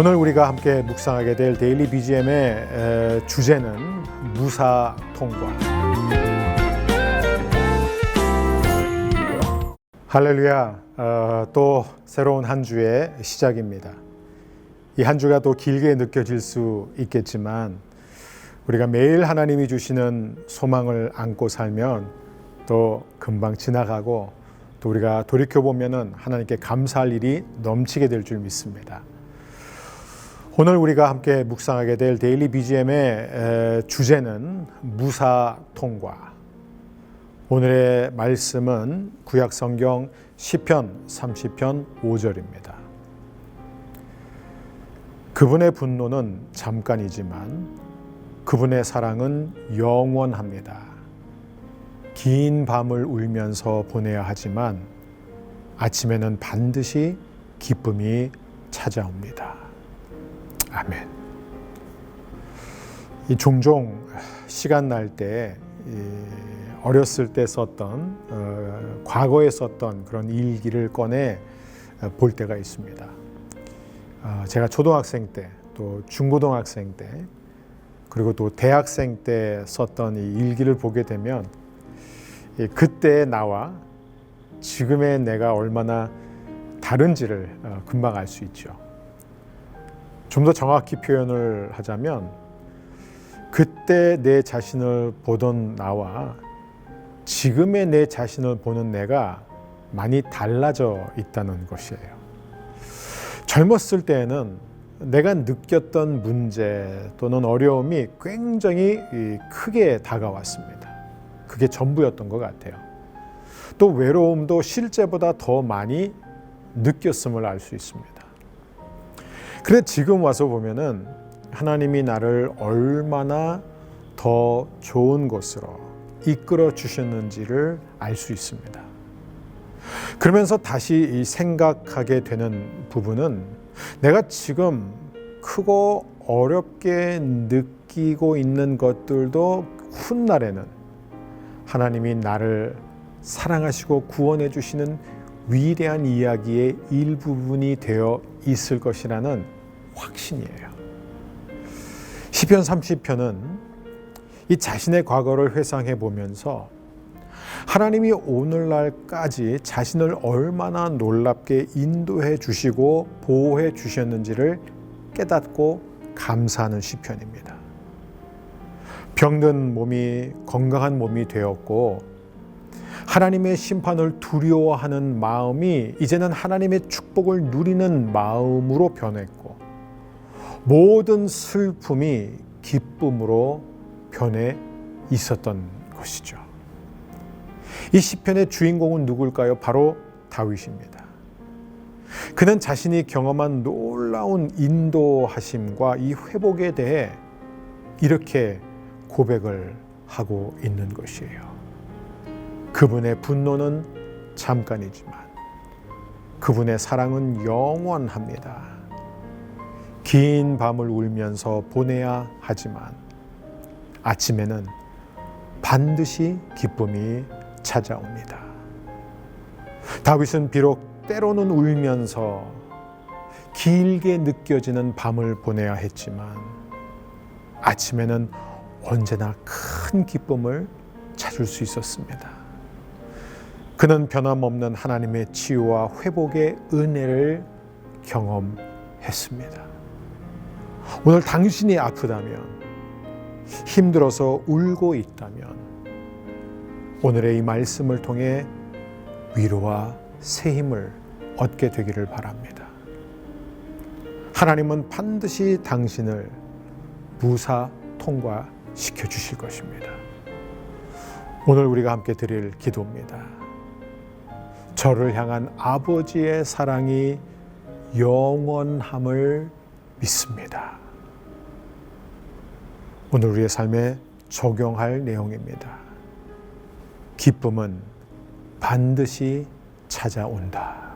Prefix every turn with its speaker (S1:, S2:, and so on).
S1: 오늘 우리가 함께 묵상하게 될 데일리 BGM의 에, 주제는 무사 통과. 할렐루야. 어, 또 새로운 한 주의 시작입니다. 이 한 주가 또 길게 느껴질 수 있겠지만 우리가 매일 하나님이 주시는 소망을 안고 살면 또 금방 지나가고 또 우리가 돌이켜 보면은 하나님께 감사할 일이 넘치게 될 줄 믿습니다. 오늘 우리가 함께 묵상하게 될 데일리 BGM의 주제는 무사 통과. 오늘의 말씀은 구약 성경 시편 30편 5절입니다. 그분의 분노는 잠깐이지만 그분의 사랑은 영원합니다. 긴 밤을 울면서 보내야 하지만 아침에는 반드시 기쁨이 찾아옵니다. 아멘. 이 종종 시간 날 때 어렸을 때 썼던 어, 과거에 썼던 그런 일기를 꺼내 어, 볼 때가 있습니다. 어, 제가 초등학생 때, 또 중고등학생 때, 그리고 또 대학생 때 썼던 이 일기를 보게 되면 예, 그때 나와 지금의 내가 얼마나 다른지를 어, 금방 알 수 있죠. 좀 더 정확히 표현을 하자면 그때 내 자신을 보던 나와 지금의 내 자신을 보는 내가 많이 달라져 있다는 것이에요. 젊었을 때에는 내가 느꼈던 문제 또는 어려움이 굉장히 크게 다가왔습니다. 그게 전부였던 것 같아요. 또 외로움도 실제보다 더 많이 느꼈음을 알 수 있습니다. 그래 지금 와서 보면은 하나님이 나를 얼마나 더 좋은 곳으로 이끌어 주셨는지를 알 수 있습니다. 그러면서 다시 이 생각하게 되는 부분은 내가 지금 크고 어렵게 느끼고 있는 것들도 훗날에는 하나님이 나를 사랑하시고 구원해 주시는 위대한 이야기의 일부분이 되어 있을 것이라는 확신이에요. 시편 30편은 이 자신의 과거를 회상해 보면서 하나님이 오늘날까지 자신을 얼마나 놀랍게 인도해 주시고 보호해 주셨는지를 깨닫고 감사하는 시편입니다. 병든 몸이 건강한 몸이 되었고 하나님의 심판을 두려워하는 마음이 이제는 하나님의 축복을 누리는 마음으로 변했고 모든 슬픔이 기쁨으로 변해 있었던 것이죠. 이 시편의 주인공은 누굴까요? 바로 다윗입니다. 그는 자신이 경험한 놀라운 인도하심과 이 회복에 대해 이렇게 고백을 하고 있는 것이에요. 그분의 분노는 잠깐이지만 그분의 사랑은 영원합니다. 긴 밤을 울면서 보내야 하지만 아침에는 반드시 기쁨이 찾아옵니다. 다윗은 비록 때로는 울면서 길게 느껴지는 밤을 보내야 했지만 아침에는 언제나 큰 기쁨을 찾을 수 있었습니다. 그는 변함없는 하나님의 치유와 회복의 은혜를 경험했습니다. 오늘 당신이 아프다면, 힘들어서 울고 있다면, 오늘의 이 말씀을 통해 위로와 새 힘을 얻게 되기를 바랍니다. 하나님은 반드시 당신을 무사 통과시켜 주실 것입니다. 오늘 우리가 함께 드릴 기도입니다. 저를 향한 아버지의 사랑이 영원함을 믿습니다. 오늘 우리의 삶에 적용할 내용입니다. 기쁨은 반드시 찾아온다.